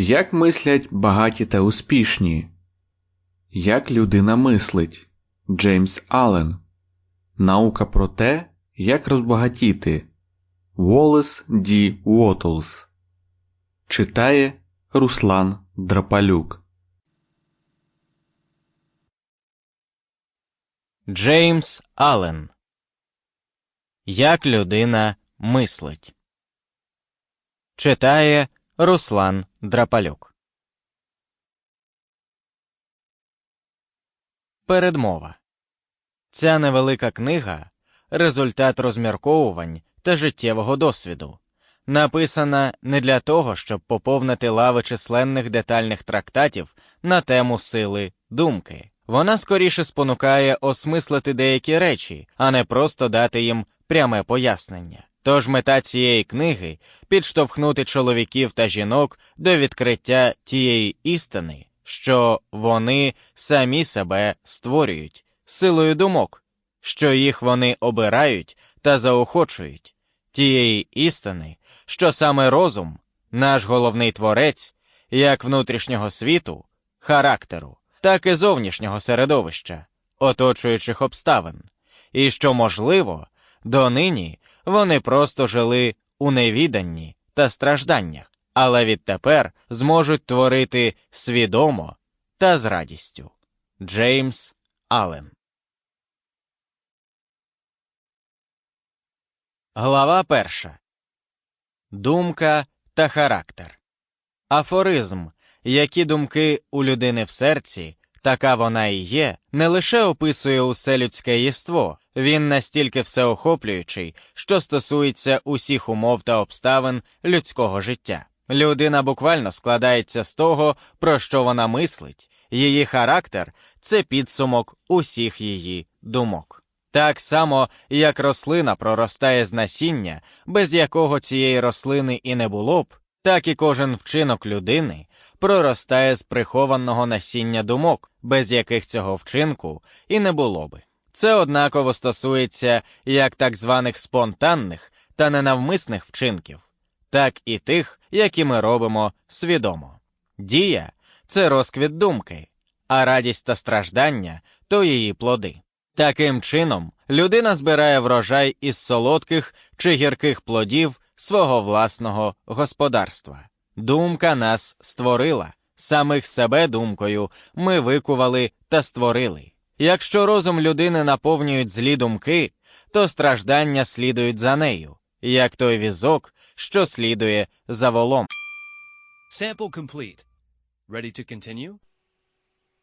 Як мислять багаті та успішні? Як людина мислить? Джеймс Аллен. Наука про те, як розбагатіти. Волес Ді Уотлс. Читає Руслан Драпалюк. Джеймс Аллен Як людина мислить. Читає Руслан Драпалюк. Передмова. Ця невелика книга результат розмірковувань та життєвого досвіду, написана не для того, щоб поповнити лави численних детальних трактатів на тему сили думки. Вона скоріше спонукає осмислити деякі речі, а не просто дати їм пряме пояснення. Тож мета цієї книги підштовхнути чоловіків та жінок до відкриття тієї істини, що вони самі себе створюють силою думок, що їх вони обирають та заохочують, тієї істини, що саме розум, наш головний творець, як внутрішнього світу, характеру, так і зовнішнього середовища, оточуючих обставин, і що, можливо, донині вони просто жили у невіданні та стражданнях, але відтепер зможуть творити свідомо та з радістю. Джеймс Аллен Глава перша Думка та характер. Афоризм. Які думки у людини в серці, така вона і є, не лише описує усе людське єство, він настільки всеохоплюючий, що стосується усіх умов та обставин людського життя. Людина буквально складається з того, про що вона мислить, її характер це підсумок усіх її думок. Так само, як рослина проростає з насіння, без якого цієї рослини і не було б, так і кожен вчинок людини проростає з прихованого насіння думок, без яких цього вчинку і не було би. Це однаково стосується як так званих спонтанних та ненавмисних вчинків, так і тих, які ми робимо свідомо. Дія це розквіт думки, а радість та страждання то її плоди. Таким чином, людина збирає врожай із солодких чи гірких плодів свого власного господарства. Думка нас створила, самих себе думкою ми викували та створили. Якщо розум людини наповнюють злі думки, то страждання слідують за нею, як той візок, що слідує за волом. Sample complete. Ready to continue?